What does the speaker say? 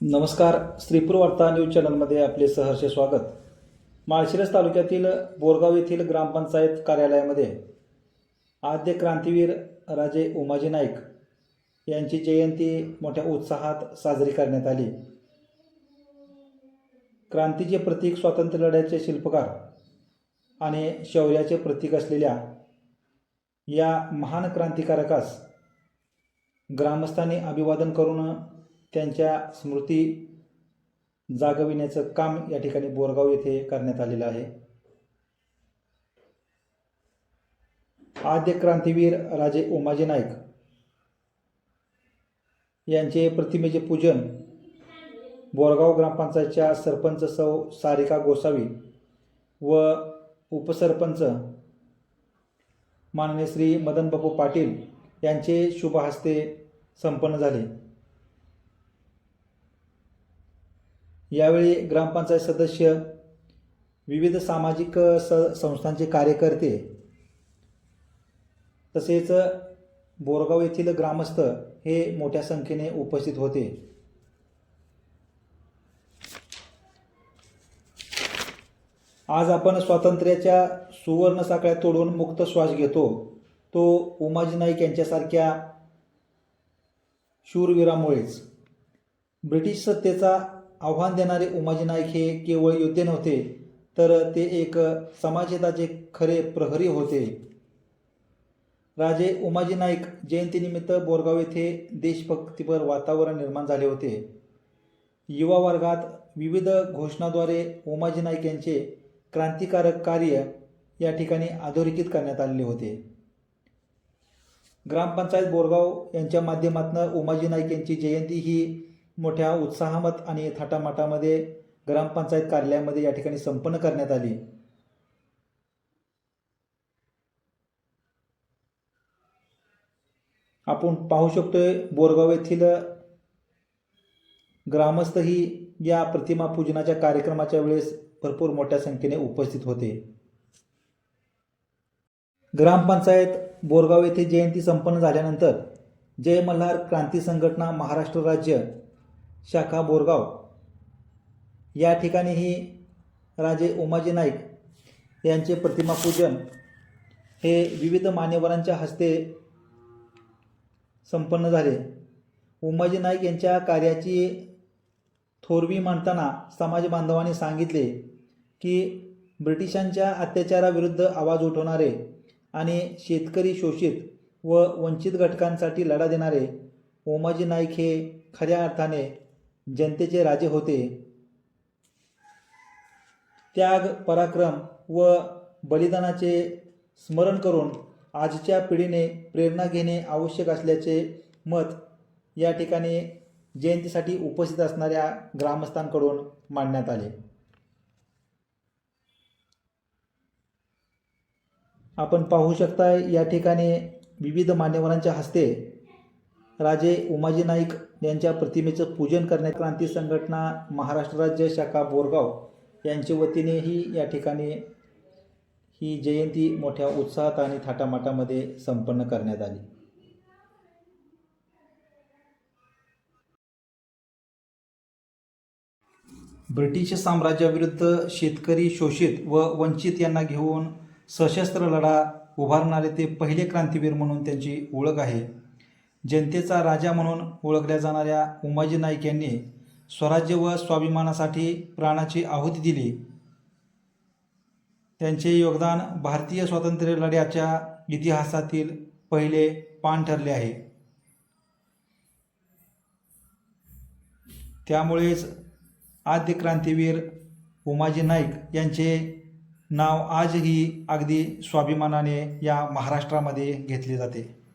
नमस्कार स्त्रीपूर वार्ता न्यूज चॅनलमध्ये आपले सहर्ष स्वागत. माळशिरस तालुक्यातील बोरगाव येथील ग्रामपंचायत कार्यालयामध्ये आद्य क्रांतीवीर राजे उमाजी नाईक यांची जयंती मोठ्या उत्साहात साजरी करण्यात आली. क्रांतीचे प्रतीक स्वातंत्र्य लढ्याचे शिल्पकार आणि शौर्याचे प्रतीक असलेल्या या महान क्रांतिकारकास ग्रामस्थांनी अभिवादन करून त्यांच्या स्मृती जागविण्याचं काम या ठिकाणी बोरगाव येथे करण्यात आलेलं आहे. आद्य क्रांतीवीर राजे उमाजी नाईक यांचे प्रतिमेचे पूजन बोरगाव ग्रामपंचायतच्या सरपंच सौ सारिका गोसावी व उपसरपंच माननीय श्री मदन बापू पाटील यांचे शुभ हस्ते संपन्न झाले. यावेळी ग्रामपंचायत सदस्य विविध सामाजिक स संस्थांचे कार्यकर्ते तसेच बोरगाव येथील ग्रामस्थ हे मोठ्या संख्येने उपस्थित होते. आज आपण स्वातंत्र्याच्या सुवर्ण साखळ्या तोडून मुक्त श्वास घेतो. तो उमाजी नाईक यांच्यासारख्या शूरवीरामुळेच. ब्रिटिश सत्तेचा आव्हान देणारे उमाजी नाईक हे केवळ योद्धे नव्हते तर ते एक समाजहिताचे खरे प्रहरी होते. राजे उमाजी नाईक जयंतीनिमित्त बोरगाव येथे देशभक्तीपर वातावरण निर्माण झाले होते. युवा वर्गात विविध घोषणाद्वारे उमाजी नाईक यांचे क्रांतिकारक कार्य या ठिकाणी अधोरेखित करण्यात आलेले होते. ग्रामपंचायत बोरगाव यांच्या माध्यमातून उमाजी नाईक यांची जयंती ही मोठ्या उत्साहामत आणि थाटामाटामध्ये ग्रामपंचायत कार्यालयामध्ये या ठिकाणी संपन्न करण्यात आली. आपण पाहू शकतोय बोरगाव येथील ग्रामस्थही या प्रतिमा पूजनाच्या कार्यक्रमाच्या वेळेस भरपूर मोठ्या संख्येने उपस्थित होते. ग्रामपंचायत बोरगाव येथे जयंती संपन्न झाल्यानंतर जय मल्हार क्रांती संघटना महाराष्ट्र राज्य शाखा बोरगाव. या ठिकाणीही राजे उमाजी नाईक यांचे प्रतिमा पूजन हे विविध मान्यवरांच्या हस्ते संपन्न झाले. उमाजी नाईक यांच्या कार्याची थोरवी मांडताना समाज बांधवांनी सांगितले की ब्रिटिशांच्या अत्याचाराविरुद्ध आवाज उठवणारे आणि शेतकरी शोषित व वंचित घटकांसाठी लढा देणारे ओमाजी नाईक हे खऱ्या अर्थाने जनतेचे राजे होते. त्याग पराक्रम व बलिदानाचे स्मरण करून आजच्या पिढीने प्रेरणा घेणे आवश्यक असल्याचे मत या ठिकाणी जयंतीसाठी उपस्थित असणाऱ्या ग्रामस्थांकडून मांडण्यात आले. आपण पाहू शकता या ठिकाणी विविध मान्यवरांच्या हस्ते राजे उमाजी नाईक यांच्या प्रतिमेचं पूजन करण्यात क्रांती संघटना महाराष्ट्र राज्य शाखा बोरगाव यांच्या वतीनेही या ठिकाणी ही जयंती मोठ्या उत्साहात आणि थाटामाटामध्ये संपन्न करण्यात आली. ब्रिटिश साम्राज्याविरुद्ध शेतकरी शोषित व वंचित यांना घेऊन सशस्त्र लढा उभारणारे ते पहिले क्रांतीवीर म्हणून त्यांची ओळख आहे. जनतेचा राजा म्हणून ओळखल्या जाणाऱ्या उमाजी नाईक यांनी स्वराज्य व स्वाभिमानासाठी प्राणाची आहुती दिली. त्यांचे योगदान भारतीय स्वातंत्र्य लढ्याच्या इतिहासातील पहिले पान ठरले आहे. त्यामुळेच आद्य क्रांतीवीर उमाजी नाईक यांचे नाव आजही अगदी स्वाभिमानाने या महाराष्ट्रामध्ये घेतले जाते.